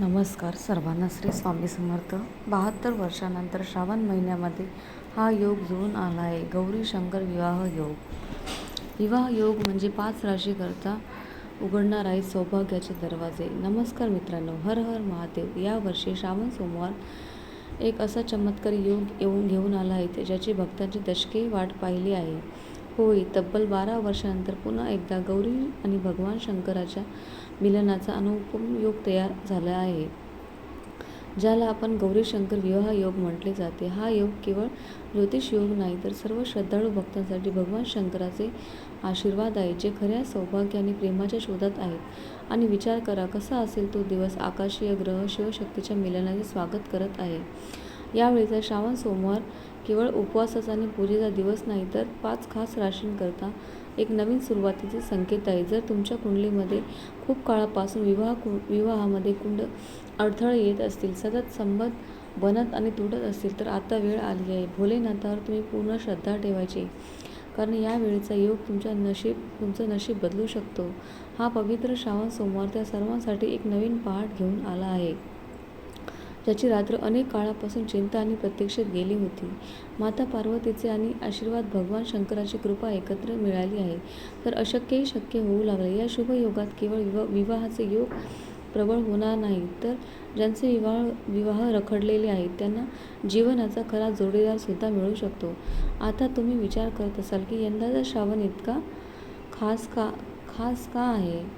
नमस्कार सर्वांना श्री स्वामी समर्थ. बहात्तर वर्षानंतर श्रावण महिन्यामध्ये हा योग घेऊन आला आहे गौरी शंकर विवाह योग. विवाह योग म्हणजे पाच राशीकरता उघडणार आहे सौभाग्याचे दरवाजे. नमस्कार मित्रांनो हर हर महादेव. यावर्षी श्रावण सोमवार एक असा चमत्कारी योग येऊन घेऊन आला आहे ज्याची भक्तांची दशके वाट पाहिली आहे. होय तब्बल बारा वर्षानंतर पुन्हा एकदा गौरी आणि भगवान शंकराच्या मिलनाचा अनुपम योग तयार झाला आहे ज्याला आपण गौरी शंकर विवाह योग म्हटले जाते. हा योग केवळ ज्योतिष योग नाही तर सर्व श्रद्धाळू भक्तांसाठी भगवान शंकराचे आशीर्वाद आहे जे खऱ्या सौभाग्य आणि प्रेमाच्या शोधात आहेत. आणि विचार करा कसा असेल तो दिवस आकाशीय ग्रह शिवशक्तीच्या मिलनाचे स्वागत करत आहे. यावेळीचा श्रावण सोमवार केवळ उपवासाचा आणि पूजेचा दिवस नाही तर पाच खास राशींकरता एक नवीन सुरुवातीचे संकेत आहे. जर तुमच्या कुंडलीमध्ये खूप काळापासून विवाह कु विवाहामध्ये कुंड अडथळे येत असतील सतत संबंध बनत आणि तुटत असतील तर आता वेळ आली आहे. भोलेनाथावर तुम्ही पूर्ण श्रद्धा ठेवायची. कारण या वेळेचा योग तुमच्या नशीब तुमचं नशीब बदलू शकतो. हा पवित्र श्रावण सोमवार त्या सर्वांसाठी एक नवीन पहाट घेऊन आला आहे. त्याची रात्र अनेक काळापासून चिंता आणि प्रतीक्षेत गेली होती. माता पार्वतीचे आणि आशीर्वाद भगवान शंकराची कृपा एकत्र मिळाली आहे. तर अशक्यही शक्य होऊ लागले. या शुभ योगात केवळ विवा विवाहाचे योग प्रबळ होणार नाही तर ज्यांचे विवाह विवाह रखडलेले आहेत त्यांना जीवनाचा खरा जोडीदारसुद्धा मिळू शकतो. आता तुम्ही विचार करत असाल की यंदाचा श्रावण इतका खास का खास का आहे?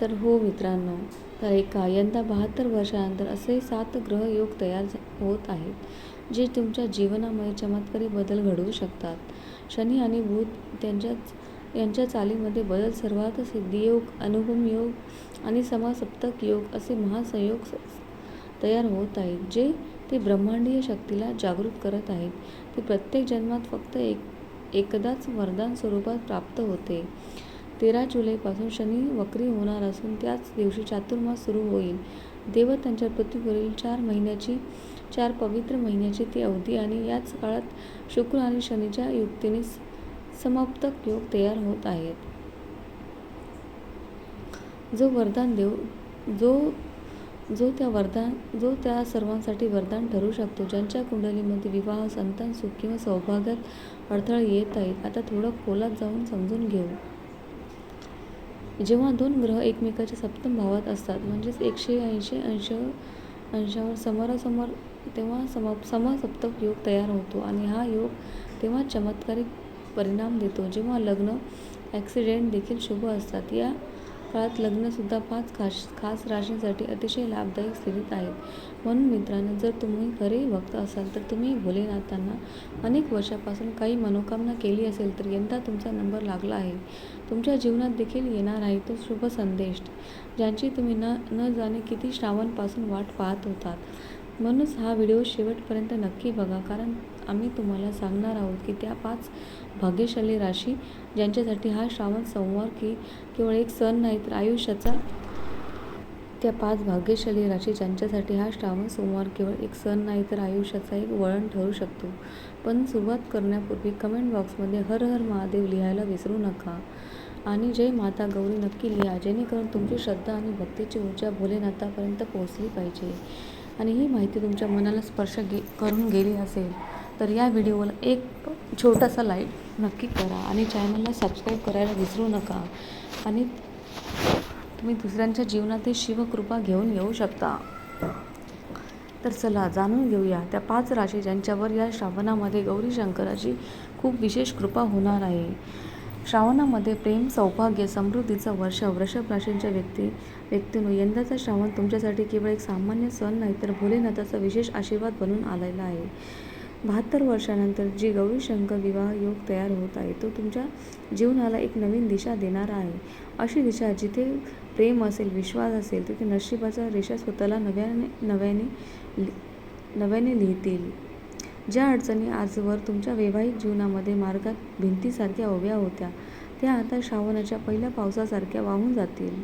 तर हो मित्रांनो तर एका यंदा बहात्तर वर्षानंतर असे सात ग्रह योग तयार होत आहेत जे तुमच्या जीवनामध्ये चमत्कारी बदल घडवू शकतात. शनी आणि बुध त्यांच्याच यांच्या चालीमध्ये बदल सर्वात सिद्धियोग अनुभम योग आणि समासप्तक योग असे महासंयोग तयार होत आहेत जे ते ब्रह्मांडीय शक्तीला जागृत करत आहेत. ते प्रत्येक जन्मात फक्त एक एकदाच वरदान स्वरूपात प्राप्त होते. तेरा जुलैपासून शनी वक्री होणार असून त्याच दिवशी चातुर्मास सुरू होईल. देव त्यांच्या पृथ्वीवरील चार महिन्याची चार पवित्र महिन्याची ती अवधी आणि याच काळात शुक्र आणि शनीच्या युक्तीने समाप्तक योग तयार होत आहेत. जो वरदान देव जो जो त्या वरदान जो त्या सर्वांसाठी वरदान ठरू शकतो ज्यांच्या कुंडलीमध्ये विवाह संतान सुख किंवा सौभाग्यात अडथळे येत आहेत आता थोडं खोलात जाऊन समजून घेऊ. जेव्हा दोन ग्रह एकमेकाच्या सप्तम भावात असतात म्हणजेच एकशे ऐंशी अंश अंशावर समोरासमोर तेव्हा सम समसप्तक योग तयार होतो आणि हा योग तेव्हा चमत्कारिक परिणाम देतो. जेव्हा लग्न ॲक्सिडेंट देखील शुभ असतात या काळात लग्नसुद्धा पाच खास खास राशींसाठी अतिशय लाभदायक स्थितीत आहेत. म्हणून मित्रांनो जर तुम्ही खरे भक्त असाल तर तुम्ही भोलेनाथांना अनेक वर्षापासून काही मनोकामना केली असेल तर यंदा तुमचा नंबर लागला आहे. तुमच्या जीवनात देखील येणार आहे तो शुभ संदेश ज्यांची तुम्ही न न जाणे किती श्रावणपासून वाट पाहत होतात. म्हणूनच हा व्हिडिओ शेवटपर्यंत नक्की बघा कारण आम्ही तुम्हाला सांगणार आहोत की त्या पाच भाग्यशाली राशी ज्यांच्यासाठी हा श्रावण संवार की केवळ एक सण नाही तर आयुष्याचा त्या पाच भाग्यशाली राशी ज्यांच्यासाठी हा श्रावण सोमवार केवळ एक सण नाही तर आयुष्याचा एक वळण ठरू शकतो. पण सुरुवात करण्यापूर्वी कमेंट बॉक्समध्ये हर हर महादेव लिहायला विसरू नका. आणि जय माता गौरी नक्की लिहा जेणेकरून तुमची श्रद्धा आणि भक्तीची ऊर्जा भोलेनाथापर्यंत पोहोचली पाहिजे. आणि ही माहिती तुमच्या मनाला स्पर्श गे करून गेली असेल तर या व्हिडिओला एक छोटासा लाईक नक्की करा आणि चॅनलला सबस्क्राईब करायला विसरू नका. आणि तुम्ही दुसऱ्यांच्या जीवनातील शिवकृपा घेऊन येऊ शकता. तर चला जाणून घेऊया. त्या पाच राशी ज्यांच्यावर या श्रावणामध्ये गौरी शंकराची खूप विशेष कृपा होणार आहे. श्रावणामध्ये प्रेम सौभाग्य समृद्धीचं वर्ष वृषभ राशींच्या व्यक्ती व्यक्तीनं यंदाचा श्रावण तुमच्यासाठी केवळ एक सामान्य सण नाही तर भोलेनाथाचा विशेष आशीर्वाद बनून आलेला आहे. बहात्तर वर्षानंतर जी गौरी शंकर विवाह योग तयार होत आहे तो तुमच्या जीवनाला एक नवीन दिशा देणारा आहे. अशी दिशा जिथे प्रेम असेल विश्वास असेल तिथे नशिबाचा रेषा स्वतःला नव्याने नव्याने नव्याने लिहितील. ज्या अडचणी आजवर तुमच्या वैवाहिक जीवनामध्ये मार्गात भिंतीसारख्या उभ्या होत्या त्या आता श्रावणाच्या पहिल्या पावसासारख्या वाहून जातील.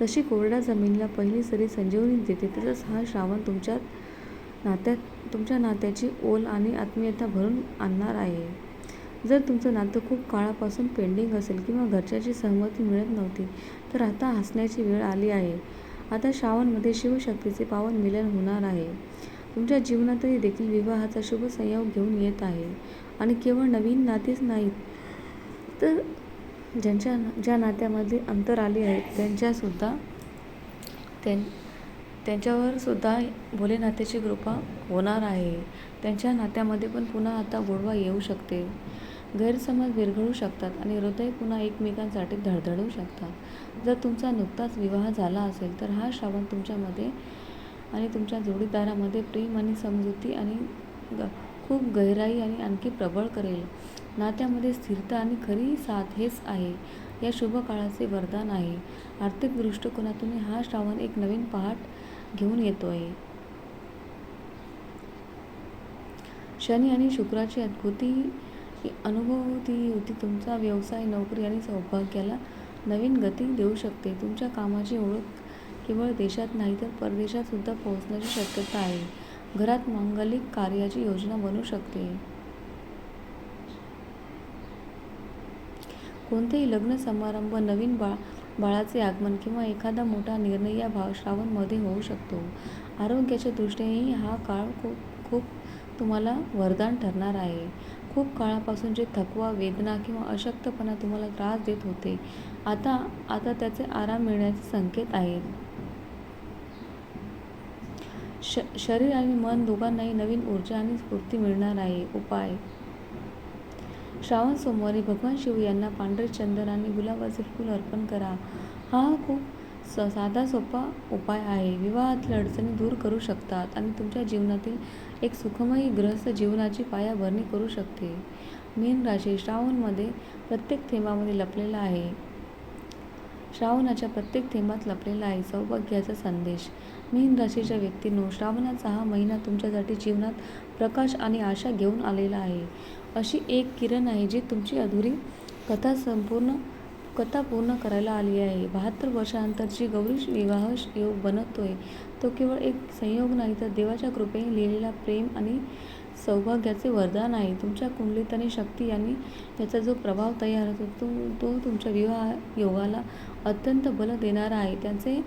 जशी कोरड्या जमिनीला पहिली सरी संजीवनी देते तसंच हा श्रावण तुमच्यात नात्यात तुमच्या नात्याची ओल आणि आत्मीयता भरून आणणार आहे. जर तुमचं नातं खूप काळापासून पेंडिंग असेल किंवा घरच्याची सहमती मिळत नव्हती तर आता हसण्याची वेळ आली आहे. आता श्रावणमध्ये शिवशक्तीचे पावन मिलन होणार आहे. तुमच्या जीवनातही देखील विवाहाचा शुभ संयोग घेऊन येत आहे. आणि केवळ नवीन नातेच नाहीत तर ज्यांच्या ज्या नात्यामध्ये अंतर आले आहेत त्यांच्यासुद्धा त्यां त्यांच्यावर सुद्धा भोलेनाथाची कृपा होणार आहे. त्यांच्या नात्यामध्ये पण पुन्हा आता गोडवा येऊ शकते. गैरसमज विरघळू शकतात आणि हृदय पुन्हा एकमेकांसाठी धडधडू शकतात. जर तुमचा नुकताच विवाह झाला असेल तर हा श्रावण तुमच्यामध्ये आणि तुमच्या जोडीदारामध्ये प्रेम आणि समजुती आणि ग खूप गहिराई आणि आणखी प्रबळ करेल. नात्यामध्ये स्थिरता आणि खरी साथ हेच आहे. या शुभ काळाचे वरदान आहे. आर्थिक दृष्टिकोनातून हा श्रावण एक नवीन पहाट घेऊन येतो आहे शनी आणि शुक्राची अद्भुती अनुभवती होती. तुमचा व्यवसाय नोकरी आणि सौभाग्याला नवीन गती देऊ शकते. तुमच्या कामाची ओळख केवळ देशात नाही तर परदेशात सुद्धा पोहोचण्याची शक्यता आहे. घरात मांगलिक कार्याची योजना बनू शकते. कोणतेही लग्न समारंभ नवीन बाळ बाळाचे आगमन किंवा एखादा मोठा निर्णय या भाव श्रावणमध्ये होऊ शकतो. आरोग्याच्या दृष्टीनेही हा काळ खूप खूप तुम्हाला वरदान ठरणार आहे. खूप काळापासून जे थकवा वेदना किंवा अशक्तपणा तुम्हाला त्रास देत होते आता आता त्याचे आराम मिळण्याचे संकेत आहेत. श शरीर आणि मन दोघांनाही नवीन ऊर्जा आणि स्फूर्ती मिळणार आहे. उपाय श्रावण सोमवारी भगवान शिव यांना पांढरे चंदन आणि गुलाबाचे फूल अर्पण करा. हा खूप स साधा सोपा उपाय आहे. विवाहातील अडचणी दूर करू शकतात आणि तुमच्या जीवनातील एक सुखमयी ग्रहस्थ जीवनाची पायाभरणी करू शकते. मीन राशी श्रावणमध्ये प्रत्येक थेंबामध्ये लपलेला आहे. श्रावणाच्या प्रत्येक थेंबात लपलेला आहे सौभाग्याचा संदेश. मीन राशीच्या व्यक्तींनो श्रावणाचा हा महिना तुमच्यासाठी जीवनात प्रकाश आणि आशा घेऊन आलेला आहे. अशी एक किरण आहे जी तुमची अधुरी कथा संपूर्ण कथा पूर्ण करायला आली आहे. बहात्तर वर्षानंतर जी गौरी विवाह योग बनतोय. तो केवळ एक संयोग नाही तर देवाच्या कृपेने लिहिलेला प्रेम आणि सौभाग्याचे वरदान आहे. तुमच्या कुंडलीत आणि शक्ती यांनी याचा जो प्रभाव तयार होतो तो तो तुमच्या विवाह योगाला अत्यंत बल देणारा आहे. त्याचे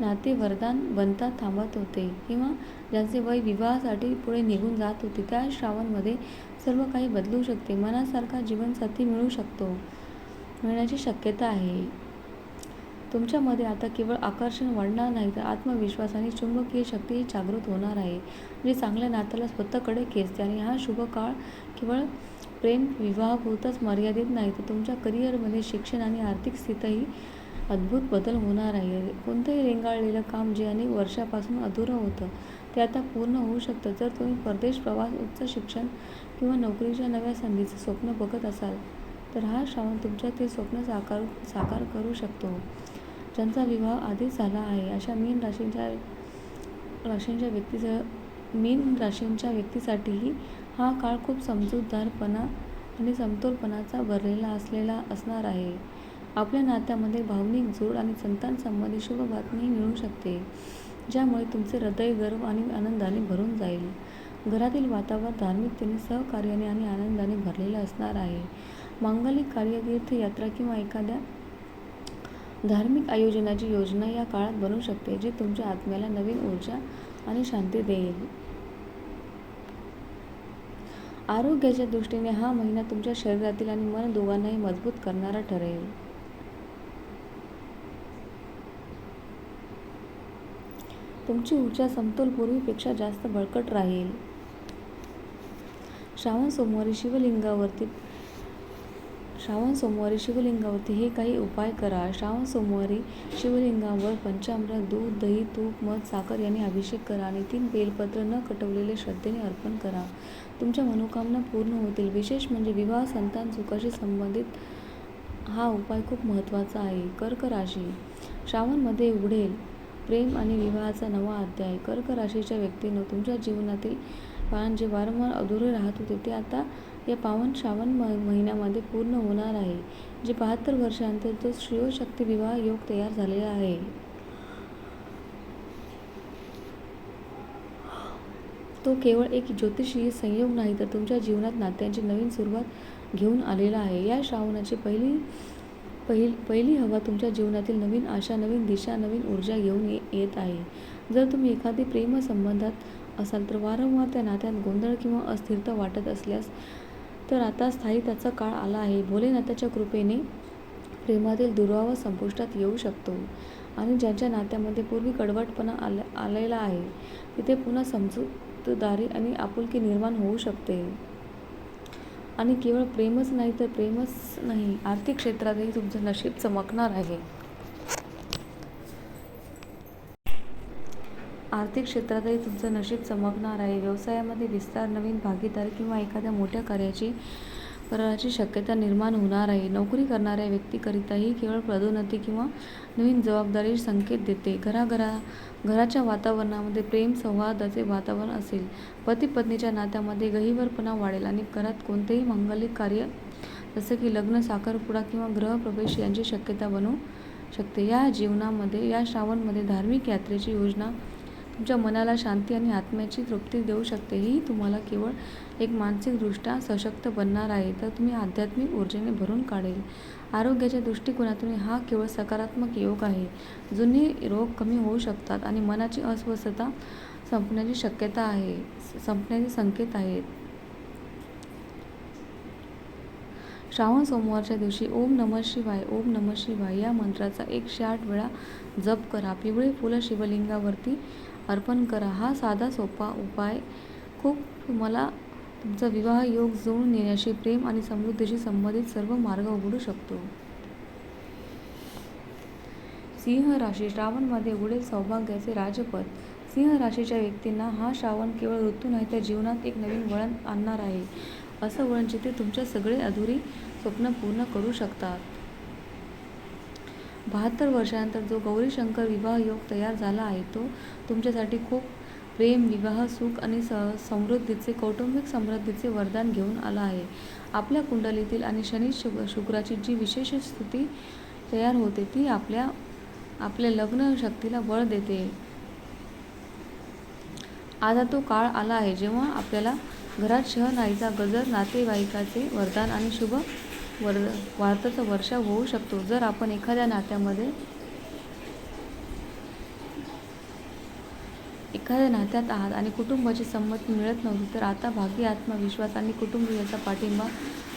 नाते वरदान बनता थांबत होते किंवा ज्यांचे वय विवाहासाठी पुढे निघून जात होते त्या श्रावणमध्ये सर्व काही बदलू शकते. मनासारखा जीवनसाथी मिळू शकतो मिळण्याची शक्यता आहे. तुमच्यामध्ये आता केवळ आकर्षण वाढणार नाही तर आत्मविश्वास आणि चुंबकीय शक्ती जागृत होणार आहे. जे चांगल्या नात्याला स्वतःकडे खेचते आणि हा शुभ काळ केवळ प्रेम विवाहापुरताच मर्यादित नाही तर तुमच्या करिअरमध्ये शिक्षण आणि आर्थिक स्थितीही अद्भुत बदल होणार आहे. कोणतंही रेंगाळलेलं काम जे अनेक वर्षापासून अधुरं होतं ते आता पूर्ण होऊ शकतं. जर तुम्ही परदेश प्रवास उच्च शिक्षण किंवा नोकरीच्या नव्या संधीचं स्वप्न बघत असाल तर हा श्रावण तुमच्या ते स्वप्न साकार साकार करू शकतो. ज्यांचा विवाह आधीच झाला आहे अशा मीन राशींच्या राशींच्या व्यक्तीचं मीन राशींच्या व्यक्तीसाठीही हा काळ खूप समजूतदारपणा आणि समतोलपणाचा भरलेला असलेला असणार आहे. आपल्या नात्यामध्ये भावनिक जोड आणि संतांसंबंधी शुभ बातमी मिळू शकते ज्यामुळे तुमचे हृदय गर्व आणि आनंदाने भरून जाईल. घरातील वातावरण धार्मिकतेने सहकार्याने आणि आनंदाने भरलेलं असणार आहे. मांगलिक कार्य तीर्थयात्रा किंवा एखाद्या धार्मिक आयोजनाची योजना या काळात बनू शकते जे तुमच्या आत्म्याला नवीन ऊर्जा आणि शांती देईल. आरोग्याच्या दृष्टीने हा महिना तुमच्या शरीरातील आणि मन दोघांनाही मजबूत करणारा ठरेल. तुमची ऊर्जा समतोल पूर्वीपेक्षा जास्त बळकट राहील. श्रावण सोमवारी शिवलिंगावरती श्रावण सोमवारी शिवलिंगावरती हे काही उपाय करा. श्रावण सोमवारी शिवलिंगावर पंचामृत दूध दही तूप मध साखर यांनी अभिषेक करा आणि तीन बेलपत्र न कटवलेले श्रद्धेने अर्पण करा. तुमच्या मनोकामना पूर्ण होतील. विशेष म्हणजे विवाह संतान सुखाशी संबंधित हा उपाय खूप महत्त्वाचा आहे. कर्क राशी. श्रावणमध्ये उघडेल. प्रेम आणि विवाहाचा नवा अध्याय. कर्क राशीच्या व्यक्तीनं तुमच्या जीवनातील पान जे वारंवार अधुरे राहत होते ते आता या पावन श्रावण म महिन्यामध्ये पूर्ण होणार आहे. जे बहात्तर वर्षांतर तो शिवशक्ती विवाह योग तयार झालेला आहे. तो केवळ एक ज्योतिषीय संयोग नाही तर तुमच्या जीवनात नात्यांची नवीन सुरुवात घेऊन आलेला आहे. या श्रावणाची पहिली पहिल पहिली हवा तुमच्या जीवनातील नवीन आशा नवीन दिशा नवीन ऊर्जा घेऊन ये येत आहे. जर तुम्ही एखादी प्रेमसंबंधात असाल तर वारंवार त्या नात्यात गोंधळ किंवा अस्थिरता वाटत असल्यास तर आता स्थायिकतेचा काळ आला आहे. भोलेनाथाच्या कृपेने प्रेमातील दुरावा संपुष्टात येऊ शकतो आणि ज्यांच्या नात्यामध्ये पूर्वी कडवटपणा आला आलेला आहे तिथे पुन्हा समजूतदारी आणि आपुलकी निर्माण होऊ शकते. आणि केवळ प्रेमच नाही तर प्रेमच नाही. आर्थिक क्षेत्रातही तुमचं नशीब चमकणार आहे. आर्थिक क्षेत्रातही तुमचं नशीब चमकणार आहे. व्यवसायामध्ये विस्तार नवीन भागीदारी किंवा एखाद्या मोठ्या कार्याची करण्याची शक्यता निर्माण होणार आहे. नोकरी करणाऱ्या व्यक्तीकरिताही केवळ पदोन्नती किंवा नवीन जबाबदारी संकेत देते. घराघरा घराच्या वातावरणामध्ये प्रेम संवादाचे वातावरण असेल. पती पत्नीच्या नात्यामध्ये गहिवरपणा वाढेल आणि घरात कोणतेही मांगलिक कार्य जसं की लग्न साखरपुडा किंवा ग्रहप्रवेश यांची शक्यता बनू शकते. या जीवनामध्ये या श्रावणमध्ये धार्मिक यात्रेची योजना तुमच्या मनाला शांती आणि आत्म्याची तृप्ती देऊ शकते. ही तुम्हाला केवळ एक मानसिकदृष्ट्या सशक्त बनणार आहे तर तुम्ही आध्यात्मिक ऊर्जेने भरून काढेल. आरोग्याच्या दृष्टिकोनातून हा केवळ सकारात्मक योग आहे. जुने रोग कमी होऊ शकतात आणि मनाची अस्वस्थता संपण्याची शक्यता आहे संपण्याचे संकेत आहेत. श्रावण सोमवारच्या दिवशी ओम नमः शिवाय ओम नमः शिवाय या मंत्राचा एकशे आठ वेळा जप करा. पिवळे फुलं शिवलिंगावरती अर्पण करा. हा साधा सोपा उपाय खूप तुम्हाला तुमचा विवाह योग जुळून येण्याशी प्रेम आणि समृद्धीशी संबंधित सर्व मार्ग उघडू शकतो. सिंह राशी श्रावणमध्ये उघडेल सौभाग्याचे राजपद. सिंह राशीच्या व्यक्तींना हा श्रावण केवळ ऋतू नाही तर जीवनात एक नवीन वळण आणणार आहे. असं वळण जिथे तुमच्या सगळे अधुरी स्वप्न पूर्ण करू शकतात. बहात्तर वर्षानंतर जो गौरी शंकर विवाह योग तयार झाला आहे तो तुमच्यासाठी खूप प्रेम विवाह सुख आणि स समृद्धीचे कौटुंबिक समृद्धीचे वरदान घेऊन आला आहे. आपल्या कुंडलीतील आणि शनी शुक शुक्राची जी विशेष स्थिती तयार होते ती आपल्या आपल्या लग्न शक्तीला बळ देते. आता तो काळ आला आहे जेव्हा आपल्याला घरात शहनाईचा गजर नातेवाईकाचे वरदान आणि शुभ वर वार्ताचा वर्षाव होऊ शकतो. जर आपण एखाद्या नात्यामध्ये एखाद्या नात्यात आहात आणि कुटुंबाची संमती मिळत नव्हती तर आता भाग्य आत्मविश्वास आणि कुटुंबीयाचा पाठिंबा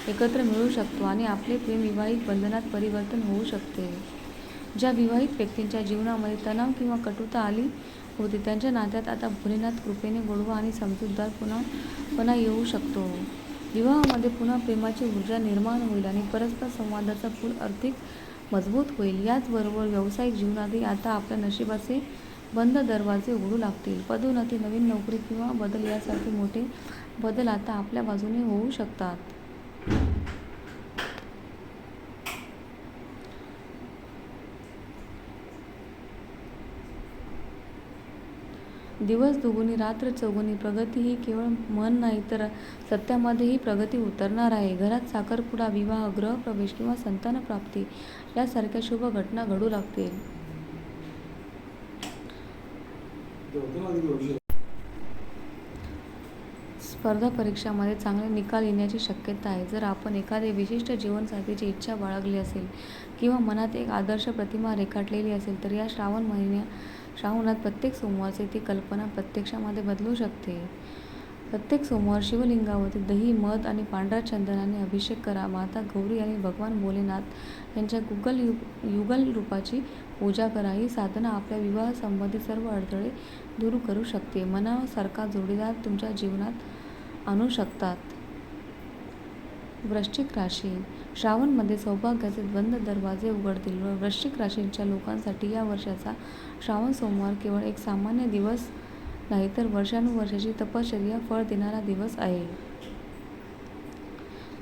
एकत्र मिळू शकतो आणि आपले प्रेम विवाहित बंधनात परिवर्तन होऊ शकते. ज्या विवाहित व्यक्तींच्या जीवनामध्ये तणाव किंवा कटुता आली होती त्यांच्या नात्यात आता भोलेनाथ कृपेने गोडवा आणि समजूतदार पुन्हा पुन्हा येऊ शकतो. विवाहामध्ये पुन्हा प्रेमाची ऊर्जा निर्माण होईल आणि परस्पर संवादाचा पूल आर्थिक मजबूत होईल. याचबरोबर व्यावसायिक जीवनातही आता आपल्या नशिबाचे बंद दरवाजे उघडू लागतील. पदोन्नती नवीन नोकरी किंवा बदल यासारखे मोठे बदल आता आपल्या बाजूने होऊ शकतात. दिवस दुगुनी रात्र चौगुणी प्रगती ही केवळ मन नाही तर सत्यामध्येही प्रगती उतरणार आहे. घरात साखरपुडा विवाह गृहप्रवेश किंवा संतानप्राप्ती यासारख्या शुभ घटना घडू लागतील. स्पर्धा परीक्षामध्ये चांगले निकाल येण्याची शक्यता आहे. जर आपण एखादे विशिष्ट जीवनसाथीची इच्छा बाळगली असेल किंवा मनात एक आदर्श प्रतिमा रेखाटलेली असेल तर या श्रावण महिन्या श्रावणात प्रत्येक सोमवारची ती कल्पना प्रत्यक्षामध्ये बदलू शकते. प्रत्येक सोमवार शिवलिंगावरती दही मध आणि पांढऱ्या चंदनाने अभिषेक करा. माता गौरी आणि भगवान भोलेनाथ यांच्या गुगल युग युगल रूपाची पूजा करा. ही साधना आपल्या विवाहासंबंधी सर्व अडथळे दूर करू शकते. मनासारखा जोडीदार तुमच्या जीवनात आणू शकतात. वृश्चिक राशी. श्रावणमध्ये सौभाग्याचे बंद दरवाजे उघडतील. व वृश्चिक राशीच्या लोकांसाठी या वर्षाचा श्रावण सोमवार केवळ एक सामान्य दिवस नाही तर वर्षानुवर्षाची तपश्चर्या फळ देणारा दिवस आहे.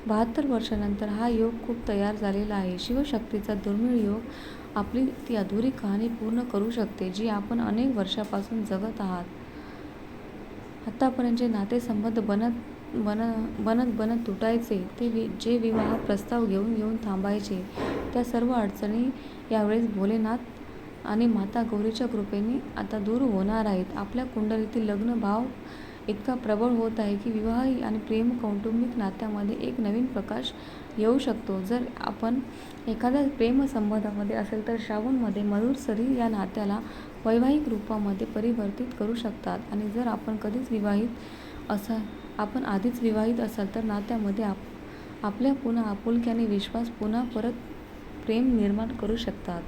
बहात्तर वर्षानंतर हा योग खूप तयार झालेला आहे. शिवशक्तीचा दुर्मिळ योग आपली ती अधुरी कहाणी पूर्ण करू शकते जी आपण अनेक वर्षापासून जगत आहात. आत्तापर्यंत जे नातेसंबंध बनत बन बनत बनत तुटायचे. ते वि जे विवाह प्रस्ताव घेऊन घेऊन थांबायचे. त्या सर्व अडचणी यावेळेस भोलेनाथ आणि माता गौरीच्या कृपेने आता दूर होणार आहेत. आपल्या कुंडलीतील लग्न भाव इतका प्रबळ होत आहे की विवाह आणि प्रेम कौटुंबिक नात्यामध्ये एक नवीन प्रकाश येऊ शकतो. जर आपण एखाद्या प्रेमसंबंधामध्ये असेल तर श्रावणमध्ये मधुर सरी या नात्याला वैवाहिक रूपामध्ये परिवर्तित करू शकतात. आणि जर आपण कधीच विवाहित असा आपण आधीच विवाहित असाल तर नात्यामध्ये आप आपल्या पुन्हा आपुलक्याने विश्वास पुन्हा परत प्रेम निर्माण करू शकतात.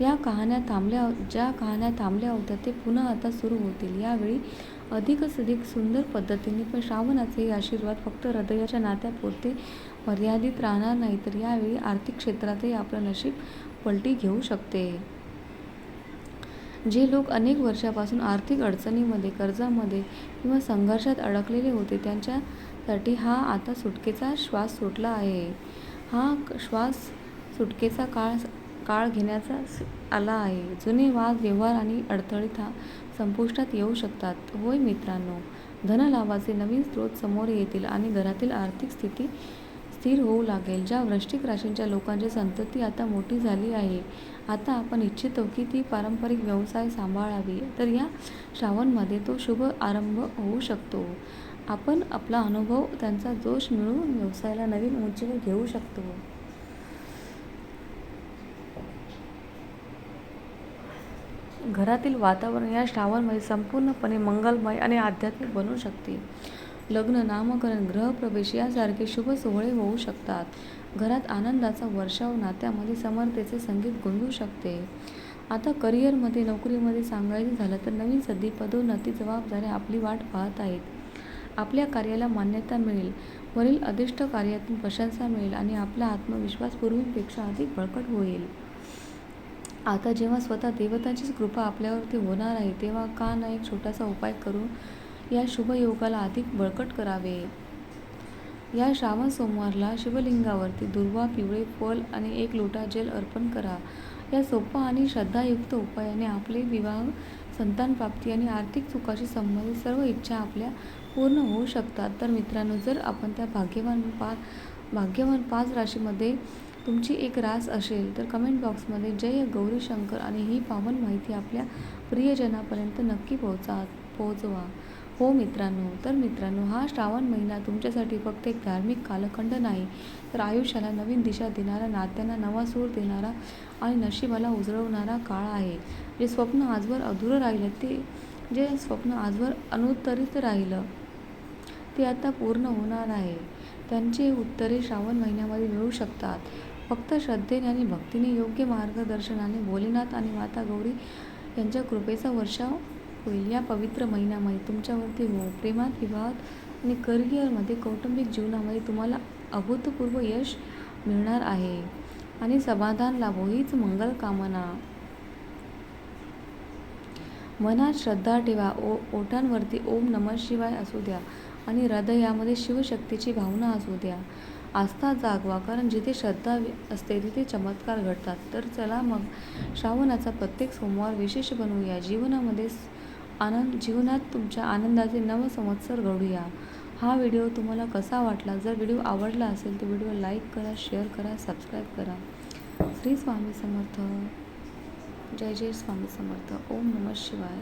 या कहाण्या थांबल्या ज्या कहाण्या थांबल्या होत्या ते पुन्हा आता सुरू होतील. यावेळी अधिकच अधिक सुंदर पद्धतीने पण श्रावणाचे हे आशीर्वाद फक्त हृदयाच्या नात्यापुरते मर्यादित राहणार नाही तर यावेळी आर्थिक क्षेत्रातही आपलं नशीब पलटी घेऊ शकते. जे लोक अनेक वर्षापासून आर्थिक अडचणीमध्ये कर्जामध्ये किंवा संघर्षात अडकलेले होते त्यांच्यासाठी हा आता सुटकेचा श्वास सुटला आहे. हा श्वास सुटकेचा काळ काळ घेण्याचा आला आहे. जुने वाद व्यवहार आणि अडथळीत था संपुष्टात येऊ शकतात. होय मित्रांनो धनलाभाचे नवीन स्रोत समोर येतील आणि घरातील आर्थिक स्थिती स्थिर होऊ लागेल. ज्या वृश्चिक राशींच्या लोकांची संतती आता मोठी झाली आहे आता आपण इच्छितो की ती पारंपरिक व्यवसाय सांभाळावी तर या श्रावणमध्ये तो शुभ आरंभ होऊ शकतो. आपण आपला अनुभव त्यांचा जोश मिळवून व्यवसायाला नवीन उंचीवर घेऊ शकतो. घरातील वातावरण या श्रावणमध्ये संपूर्णपणे मंगलमय आणि आध्यात्मिक बनू शकते. लग्न नामकरण ग्रहप्रवेश यासारखे शुभ सोहळे होऊ शकतात. घरात आनंदाचा वर्षाव नात्यामध्ये समर्थेचे संगीत गुंजू शकते. आता करिअरमध्ये नोकरीमध्ये सांगायचं झालं तर नवीन संधी पदोन्नती जबाबदाऱ्या आपली वाट पाहत आहेत. आपल्या कार्याला मान्यता मिळेल. वरील अदिष्ट कार्यातून प्रशंसा मिळेल आणि आपला आत्मविश्वास पूर्वीपेक्षा अधिक बळकट होईल. आता जेव्हा स्वतः देवतांचीच कृपा आपल्यावरती होणार आहे तेव्हा का ना एक छोटासा उपाय करून या शुभयोगाला अधिक बळकट करावे. या श्रावण सोमवारला शिवलिंगावरती दुर्वा पिवळे फल आणि एक लोटा जल अर्पण करा. या सोपा आणि श्रद्धायुक्त उपायाने आपले विवाह संतान प्राप्ती आणि आर्थिक सुखाशी संबंधित सर्व इच्छा आपल्या पूर्ण होऊ शकतात. तर मित्रांनो जर आपण त्या भाग्यवान पा भाग्यवान पाच राशीमध्ये तुमची एक रास असेल तर कमेंट बॉक्समध्ये जय गौरी शंकर आणि ही पावन माहिती आपल्या प्रियजनापर्यंत नक्की पोहोचा पोहोचवा. हो मित्रांनो तर मित्रांनो हा श्रावण महिना तुमच्यासाठी फक्त एक धार्मिक कालखंड नाही तर आयुष्याला नवीन दिशा देणारा नात्यांना नवा सूर देणारा आणि नशिबाला उजळवणारा काळ आहे. जे स्वप्न आजवर अधुरं राहिलं ते जे स्वप्न आजवर अनुत्तरित राहिलं ते आता पूर्ण होणार आहे. त्यांचे उत्तरे श्रावण महिन्यामध्ये मिळू शकतात. फक्त श्रद्धेने आणि भक्तीने योग्य मार्गदर्शनाने भोलेनाथ आणि माता गौरी यांच्या कृपेचा वर्षाव होईल. या पवित्र महिन्यामध्ये तुमच्यावरती हो प्रेमात विवाहात आणि करिअरमध्ये कौटुंबिक जीवनामध्ये तुम्हाला अभूतपूर्व यश मिळणार आहे. आणि समाधान लाभो. हीच मंगल कामना. मनात श्रद्धा ठेवा. ओ ओठांवरती ओम नमः शिवाय असू द्या. आणि हृदयामध्ये शिवशक्तीची भावना असू द्या. आस्था जागवा. कारण जिथे श्रद्धा असते तिथे चमत्कार घडतात. तर चला मग श्रावणाचा प्रत्येक सोमवार विशेष बनवूया. जीवनामध्ये आनंद जीवनात तुमच्या आनंदाचे नव संवत्सर घडूया. हा व्हिडिओ तुम्हाला कसा वाटला? जर व्हिडिओ आवडला असेल तर व्हिडिओ लाईक करा शेअर करा सबस्क्राईब करा. श्री स्वामी समर्थ. जय जय स्वामी समर्थ. ओम नमः शिवाय.